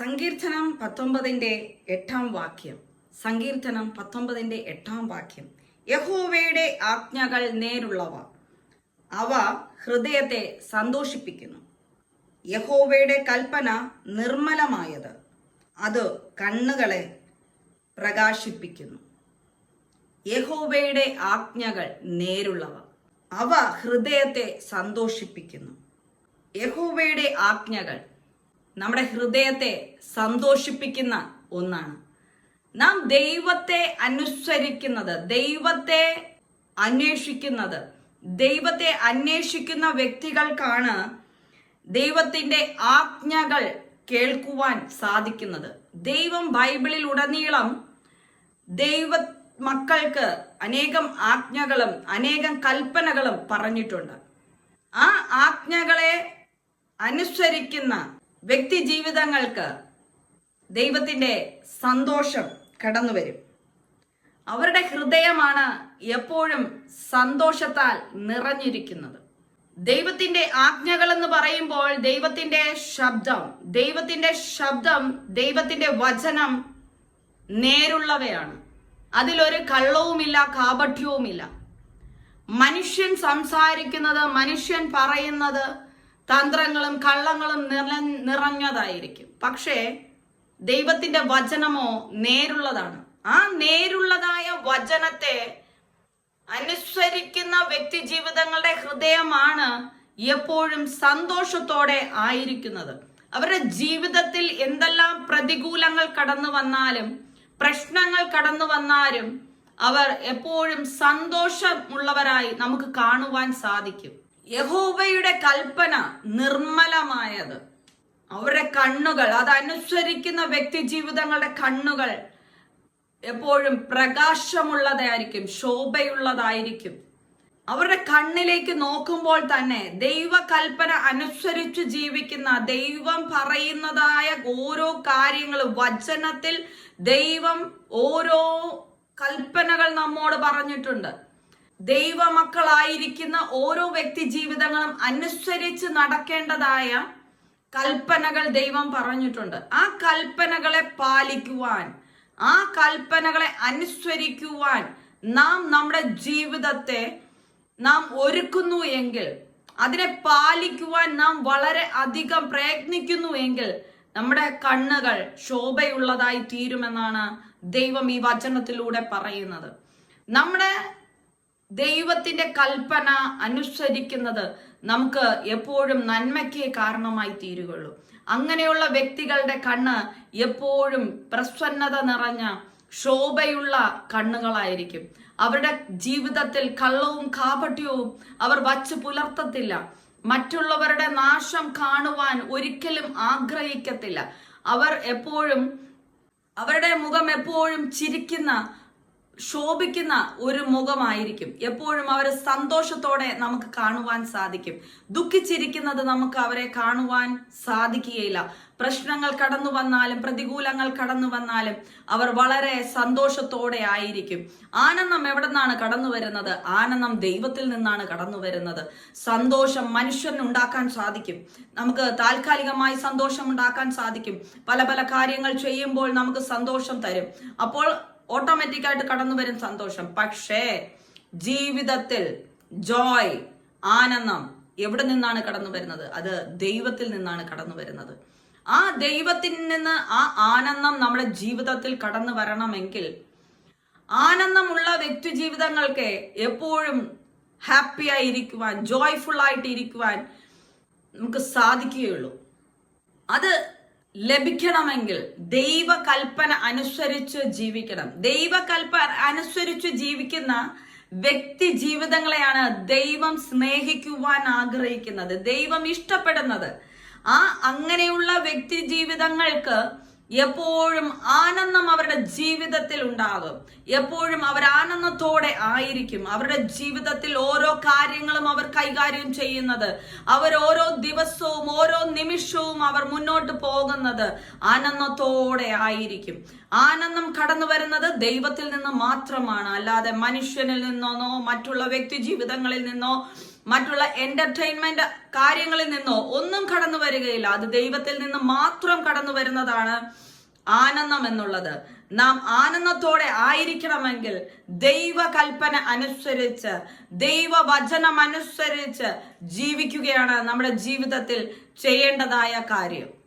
സങ്കീർത്തനം പത്തൊമ്പതിന്റെ എട്ടാം വാക്യം. സങ്കീർത്തനം പത്തൊമ്പതിന്റെ എട്ടാം വാക്യം. യഹോവയുടെ ആജ്ഞകൾ നേരുള്ളവ. അവ ഹൃദയത്തെ സന്തോഷിപ്പിക്കുന്നു. യഹോവയുടെ കൽപ്പന നിർമ്മലമായത്. അത് കണ്ണുകളെ പ്രകാശിപ്പിക്കുന്നു. യഹോവയുടെ ആജ്ഞകൾ നേരുള്ളവ. അവ ഹൃദയത്തെ സന്തോഷിപ്പിക്കുന്നു. യഹോവയുടെ ആജ്ഞകൾ നമ്മുടെ ഹൃദയത്തെ സന്തോഷിപ്പിക്കുന്ന ഒന്നാണ്. നാം ദൈവത്തെ അനുസരിക്കുന്നത് ദൈവത്തെ അന്വേഷിക്കുന്നത് ദൈവത്തെ അന്വേഷിക്കുന്ന വ്യക്തികൾക്കാണ് ദൈവത്തിന്റെ ആജ്ഞകൾ കേൾക്കുവാൻ സാധിക്കുന്നത്. ദൈവം ബൈബിളിൽ ഉടനീളം ദൈവ മക്കൾക്ക് അനേകം ആജ്ഞകളും അനേകം കൽപ്പനകളും പറഞ്ഞിട്ടുണ്ട്. ആ ആജ്ഞകളെ അനുസരിക്കുന്ന വ്യക്തി ജീവിതങ്ങൾക്ക് ദൈവത്തിന്റെ സന്തോഷം കടന്നു വരും അവരുടെ ഹൃദയമാണ് എപ്പോഴും സന്തോഷത്താൽ നിറഞ്ഞിരിക്കുന്നത്. ദൈവത്തിന്റെ ആജ്ഞകൾ എന്ന് പറയുമ്പോൾ ദൈവത്തിന്റെ ശബ്ദം ദൈവത്തിന്റെ ശബ്ദം ദൈവത്തിന്റെ വചനം നേരുള്ളവയാണ്. അതിലൊരു കള്ളവുമില്ല കാപഠ്യവുമില്ല. മനുഷ്യൻ സംസാരിക്കുന്നത് മനുഷ്യൻ പറയുന്നത് തന്ത്രങ്ങളും കള്ളങ്ങളും നിറ നിറഞ്ഞതായിരിക്കും. പക്ഷേ ദൈവത്തിന്റെ വചനമോ നേരുള്ളതാണ്. ആ നേരുള്ളതായ വചനത്തെ അനുസരിക്കുന്ന വ്യക്തി ജീവിതങ്ങളുടെ ഹൃദയമാണ് എപ്പോഴും സന്തോഷത്തോടെ ആയിരിക്കുന്നത്. അവരുടെ ജീവിതത്തിൽ എന്തെല്ലാം പ്രതികൂലങ്ങൾ കടന്നു വന്നാലും പ്രശ്നങ്ങൾ കടന്നു വന്നാലും അവർ എപ്പോഴും സന്തോഷമുള്ളവരായി നമുക്ക് കാണുവാൻ സാധിക്കും. യഹോവയുടെ കൽപ്പന നിർമ്മലമായത്. അവരുടെ കണ്ണുകൾ അത് അനുസരിക്കുന്ന വ്യക്തി ജീവിതങ്ങളുടെ കണ്ണുകൾ എപ്പോഴും പ്രകാശമുള്ളതായിരിക്കും ശോഭയുള്ളതായിരിക്കും. അവരുടെ കണ്ണിലേക്ക് നോക്കുമ്പോൾ തന്നെ ദൈവകൽപ്പന അനുസരിച്ച് ജീവിക്കുന്ന ദൈവം പറയുന്നതായ ഓരോ കാര്യങ്ങളും വചനത്തിൽ ദൈവം ഓരോ കൽപ്പനകൾ നമ്മോട് പറഞ്ഞിട്ടുണ്ട്. ദൈവമക്കളായിരിക്കുന്ന ഓരോ വ്യക്തി ജീവിതങ്ങളും അനുസരിച്ച് നടക്കേണ്ടതായ കൽപ്പനകൾ ദൈവം പറഞ്ഞിട്ടുണ്ട്. ആ കൽപ്പനകളെ പാലിക്കുവാൻ ആ കൽപ്പനകളെ അനുസരിക്കുവാൻ നാം നമ്മുടെ ജീവിതത്തെ നാം ഒരുക്കുന്നു എങ്കിൽ അതിനെ പാലിക്കുവാൻ നാം വളരെ അധികം പ്രയത്നിക്കുന്നു എങ്കിൽ നമ്മുടെ കണ്ണുകൾ ശോഭയുള്ളതായി തീരുമെന്നാണ് ദൈവം ഈ വചനത്തിലൂടെ പറയുന്നത്. നമ്മുടെ ദൈവത്തിന്റെ കൽപ്പന അനുസരിക്കുന്നത് നമുക്ക് എപ്പോഴും നന്മയ്ക്ക് കാരണമായി തീരുകയുള്ളൂ. അങ്ങനെയുള്ള വ്യക്തികളുടെ കണ്ണ് എപ്പോഴും പ്രസന്നത നിറഞ്ഞ ശോഭയുള്ള കണ്ണുകളായിരിക്കും. അവരുടെ ജീവിതത്തിൽ കള്ളവും കാപട്യവും അവർ വച്ചു പുലർത്തത്തില്ല. മറ്റുള്ളവരുടെ നാശം കാണുവാൻ ഒരിക്കലും ആഗ്രഹിക്കത്തില്ല. അവർ എപ്പോഴും അവരുടെ മുഖം എപ്പോഴും ചിരിക്കുന്ന ശോഭിക്കുന്ന ഒരു മുഖമായിരിക്കും. എപ്പോഴും അവരെ സന്തോഷത്തോടെ നമുക്ക് കാണുവാൻ സാധിക്കും. ദുഃഖിച്ചിരിക്കുന്നത് നമുക്ക് അവരെ കാണുവാൻ സാധിക്കുകയില്ല. പ്രശ്നങ്ങൾ കടന്നു വന്നാലും പ്രതികൂലങ്ങൾ കടന്നു വന്നാലും അവർ വളരെ സന്തോഷത്തോടെ ആയിരിക്കും. ആനന്ദം എവിടെ നിന്നാണ് കടന്നു വരുന്നത്? ആനന്ദം ദൈവത്തിൽ നിന്നാണ് കടന്നു വരുന്നത്. സന്തോഷം മനുഷ്യന് ഉണ്ടാക്കാൻ സാധിക്കും. നമുക്ക് താൽക്കാലികമായി സന്തോഷം ഉണ്ടാക്കാൻ സാധിക്കും. പല പല കാര്യങ്ങൾ ചെയ്യുമ്പോൾ നമുക്ക് സന്തോഷം തരും. അപ്പോൾ ഓട്ടോമാറ്റിക് ആയിട്ട് കടന്നു വരും സന്തോഷം. പക്ഷേ ജീവിതത്തിൽ ജോയ് ആനന്ദം എവിടെ നിന്നാണ് കടന്നു വരുന്നത്? അത് ദൈവത്തിൽ നിന്നാണ് കടന്നു വരുന്നത്. ആ ദൈവത്തിൽ നിന്ന് ആ ആനന്ദം നമ്മുടെ ജീവിതത്തിൽ കടന്നു വരണമെങ്കിൽ ആനന്ദമുള്ള വ്യക്തി ജീവിതങ്ങൾക്ക് എപ്പോഴും ഹാപ്പി ആയിരിക്കുവാൻ ജോയ്ഫുൾ ആയിട്ട് ഇരിക്കുവാൻ നമുക്ക് സാധിക്കുകയുള്ളൂ. അത് ലഭിക്കണമെങ്കിൽ ദൈവകൽപ്പന അനുസരിച്ച് ജീവിക്കണം. ദൈവകൽപ്പന അനുസരിച്ച് ജീവിക്കുന്ന വ്യക്തി ജീവിതങ്ങളെയാണ് ദൈവം സ്നേഹിക്കുവാൻ ആഗ്രഹിക്കുന്നത് ദൈവം ഇഷ്ടപ്പെടുന്നത്. ആ അങ്ങനെയുള്ള വ്യക്തി ജീവിതങ്ങൾക്ക് എപ്പോഴും ആനന്ദം അവരുടെ ജീവിതത്തിൽ ഉണ്ടാകും. എപ്പോഴും അവർ ആനന്ദത്തോടെ ആയിരിക്കും. അവരുടെ ജീവിതത്തിൽ ഓരോ കാര്യങ്ങളും അവർ കൈകാര്യം ചെയ്യുന്നത്. അവർ ഓരോ ദിവസവും ഓരോ നിമിഷവും അവർ മുന്നോട്ട് പോകുന്നത് ആനന്ദത്തോടെ ആയിരിക്കും. ആനന്ദം കടന്നു വരുന്നത് ദൈവത്തിൽ നിന്ന് മാത്രമാണ്. അല്ലാതെ മനുഷ്യനിൽ നിന്നോ മറ്റുള്ള വ്യക്തി ജീവിതങ്ങളിൽ നിന്നോ മറ്റുള്ള എന്റർടൈൻമെന്റ് കാര്യങ്ങളിൽ നിന്നോ ഒന്നും കടന്നു വരികയില്ല. അത് ദൈവത്തിൽ നിന്ന് മാത്രം കടന്നു വരുന്നതാണ് ആനന്ദം എന്നുള്ളത്. നാം ആനന്ദത്തോടെ ആയിരിക്കണമെങ്കിൽ ദൈവകൽപ്പന അനുസരിച്ച് ദൈവവചനം അനുസരിച്ച് ജീവിക്കുകയാണ് നമ്മുടെ ജീവിതത്തിൽ ചെയ്യേണ്ടതായ കാര്യം.